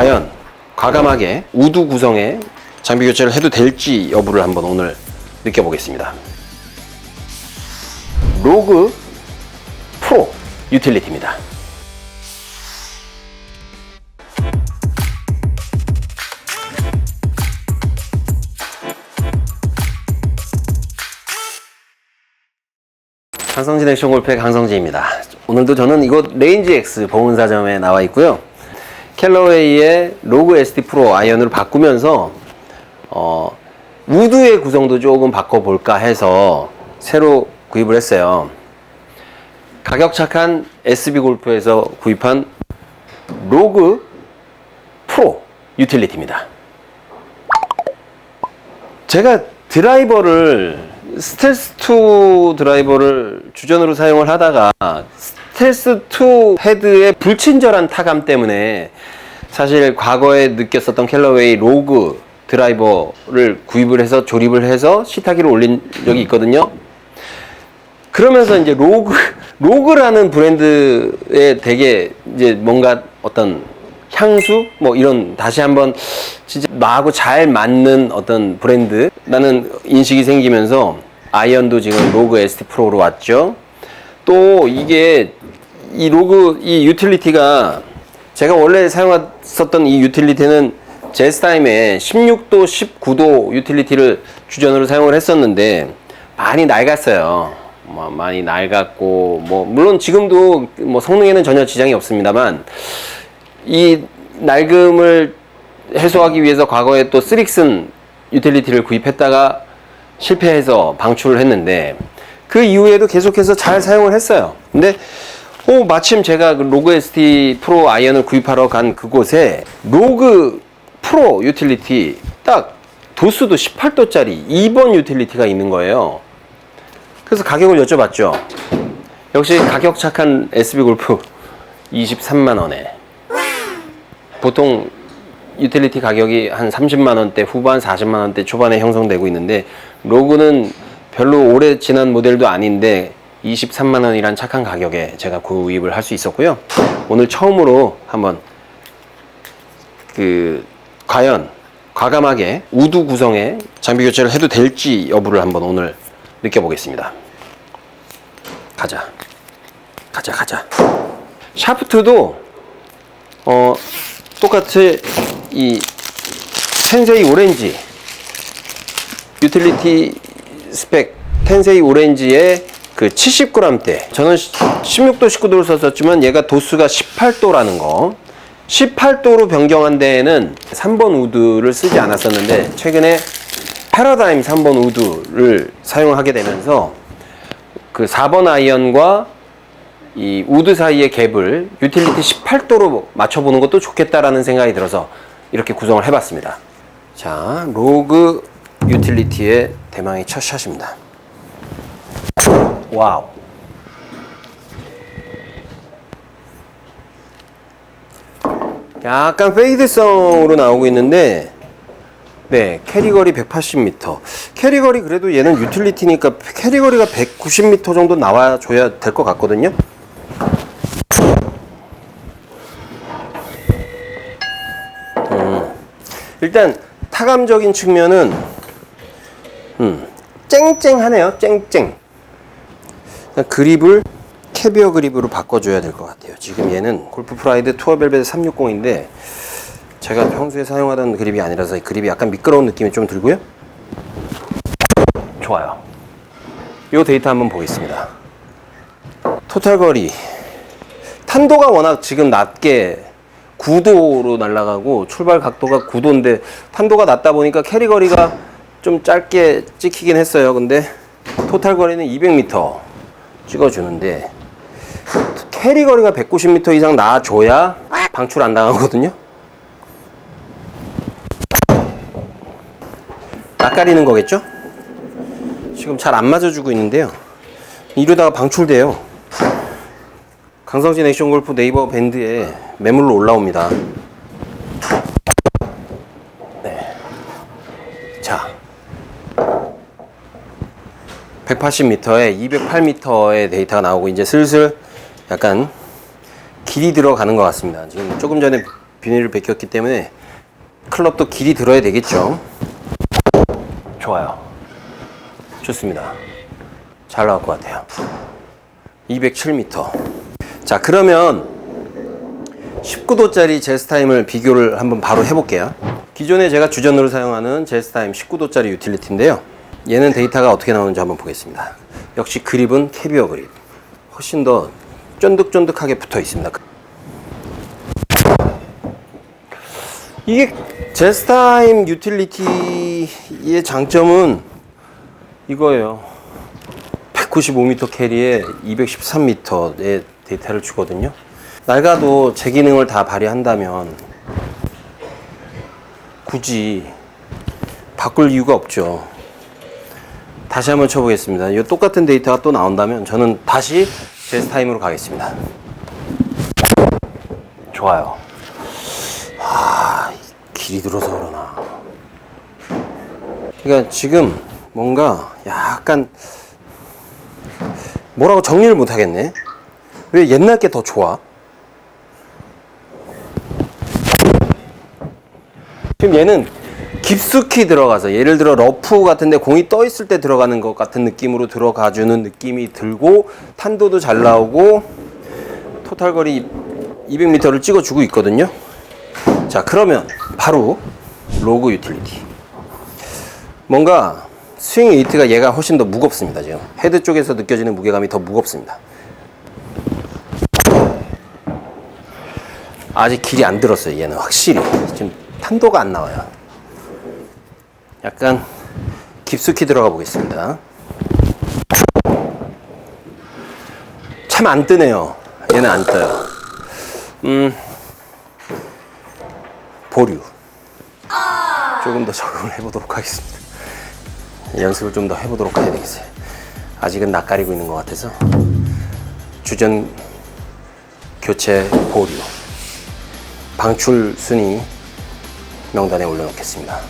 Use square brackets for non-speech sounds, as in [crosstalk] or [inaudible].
과연 과감하게 우드 구성에 장비 교체를 해도 될지 여부를 한번 오늘 느껴보겠습니다. 로그 프로 유틸리티입니다. 강성진 액션 골프의 강성진입니다. 오늘도 저는 이곳 레인지 X 보문사점에 나와 있고요. 캘러웨이의 로그 SD 프로 아이언으로 바꾸면서 어, 우드의 구성도 조금 바꿔볼까 해서 새로 구입을 했어요. 가격 착한 SB 골프에서 구입한 로그 프로 유틸리티입니다. 제가 드라이버를 스텔스2 드라이버를 주전으로 사용을 하다가 스텔스 2 헤드의 불친절한 타감 때문에 사실 과거에 느꼈었던 캘러웨이 로그 드라이버를 구입을 해서 조립을 해서 시타기를 올린 적이 있거든요. 그러면서 이제 로그 [laughs] 로그라는 브랜드에 되게 이제 뭔가 어떤 향수 뭐 이런 다시 한번 진짜 나하고 잘 맞는 어떤 브랜드라는 인식이 생기면서 아이언도 지금 로그 ST 프로로 왔죠. 또 이게 이 로그 이 유틸리티가 제가 원래 사용했었던 이 유틸리티는 제스타임에 16도, 19도 유틸리티를 주전으로 사용을 했었는데 많이 낡았어요. 뭐 많이 낡았고 뭐 물론 지금도 뭐 성능에는 전혀 지장이 없습니다만 이 낡음을 해소하기 위해서 과거에 또 쓰릭슨 유틸리티를 구입했다가 실패해서 방출을 했는데 그 이후에도 계속해서 잘 사용을 했어요. 근데 오, 마침 제가 그 로그 ST 프로 아이언을 구입하러 간 그곳에 로그 프로 유틸리티 딱 도수도 18도짜리 2번 유틸리티가 있는 거예요. 그래서 가격을 여쭤봤죠. 역시 가격 착한 SB 골프 23만 원에 보통 유틸리티 가격이 한 30만 원대 후반 40만 원대 초반에 형성되고 있는데 로그는 별로 오래 지난 모델도 아닌데 23만 원이란 착한 가격에 제가 구입을 할 수 있었고요. 오늘 처음으로 한번 그 과연 과감하게 우드 구성에 장비 교체를 해도 될지 여부를 한번 오늘 느껴보겠습니다. 가자. 가자 가자. 샤프트도 어 똑같이 이 텐세이 오렌지 유틸리티 스펙 텐세이 오렌지의 그 70g대 저는 16도 19도를 썼었지만 얘가 도수가 18도라는 거 18도로 변경한 데에는 3번 우드를 쓰지 않았었는데 최근에 패러다임 3번 우드를 사용하게 되면서 그 4번 아이언과 이 우드 사이의 갭을 유틸리티 18도로 맞춰보는 것도 좋겠다라는 생각이 들어서 이렇게 구성을 해봤습니다. 자, 로그 유틸리티의 대망의 첫 샷입니다. 와우. 약간 페이드성으로 나오고 있는데 네, 캐리거리 180m. 캐리거리 그래도 얘는 유틸리티니까 캐리거리가 190m 정도 나와줘야 될 것 같거든요. 음, 일단 타감적인 측면은 음, 쨍쨍하네요. 쨍쨍. 그립을 캐비어 그립으로 바꿔줘야 될 것 같아요. 지금 얘는 골프 프라이드 투어 벨벳 360인데 제가 평소에 사용하던 그립이 아니라서 이 그립이 약간 미끄러운 느낌이 좀 들고요. 좋아요. 이 데이터 한번 보겠습니다. 토탈 거리. 탄도가 워낙 지금 낮게 9도로 날아가고 출발 각도가 9도인데 탄도가 낮다 보니까 캐리 거리가 좀 짧게 찍히긴 했어요. 근데 토탈 거리는 200m 찍어주는데 캐리 거리가 190m 이상 나줘야 방출 안 당하거든요. 낯가리는 거겠죠? 지금 잘 안 맞아주고 있는데요. 이러다가 방출돼요. 강성진 액션 골프 네이버 밴드에 매물로 올라옵니다. 180m에 208m의 데이터가 나오고 이제 슬슬 약간 길이 들어가는 것 같습니다. 지금 조금 전에 비닐을 벗겼기 때문에 클럽도 길이 들어야 되겠죠. 좋아요. 좋습니다. 잘 나올 것 같아요. 207m. 자, 그러면 19도짜리 제스타임을 비교를 한번 바로 해볼게요. 기존에 제가 주전으로 사용하는 제스타임 19도짜리 유틸리티인데요. 얘는 데이터가 어떻게 나오는지 한번 보겠습니다. 역시 그립은 캐비어 그립. 훨씬 더 쫀득쫀득하게 붙어 있습니다. 이게 제스타임 유틸리티의 장점은 이거예요. 195m 캐리에 213m의 데이터를 주거든요. 낡아도 제 기능을 다 발휘한다면 굳이 바꿀 이유가 없죠. 다시 한번 쳐보겠습니다. 이 똑같은 데이터가 또 나온다면 저는 다시 제스 타임으로 가겠습니다. 좋아요. 아, 길이 들어서 그러나. 그러니까 지금 뭔가 약간 뭐라고 정리를 못 하겠네. 왜 옛날 게 더 좋아? 지금 얘는 깊숙이 들어가서 예를 들어 러프 같은데 공이 떠 있을 때 들어가는 것 같은 느낌으로 들어가 주는 느낌이 들고 탄도도 잘 나오고 토탈 거리 200m를 찍어 주고 있거든요. 자, 그러면 바로 로그 유틸리티. 뭔가 스윙 웨이트가 얘가 훨씬 더 무겁습니다, 지금. 헤드 쪽에서 느껴지는 무게감이 더 무겁습니다. 아직 길이 안 들었어요, 얘는 확실히. 지금 탄도가 안 나와요. 약간 깊숙이 들어가 보겠습니다. 참 안 뜨네요. 얘는 안 떠요. 음, 보류. 조금 더 적응을 해보도록 하겠습니다. 연습을 좀 더 해보도록 해야 되겠어요. 아직은 낯가리고 있는 것 같아서 주전 교체 보류 방출 순위 명단에 올려놓겠습니다.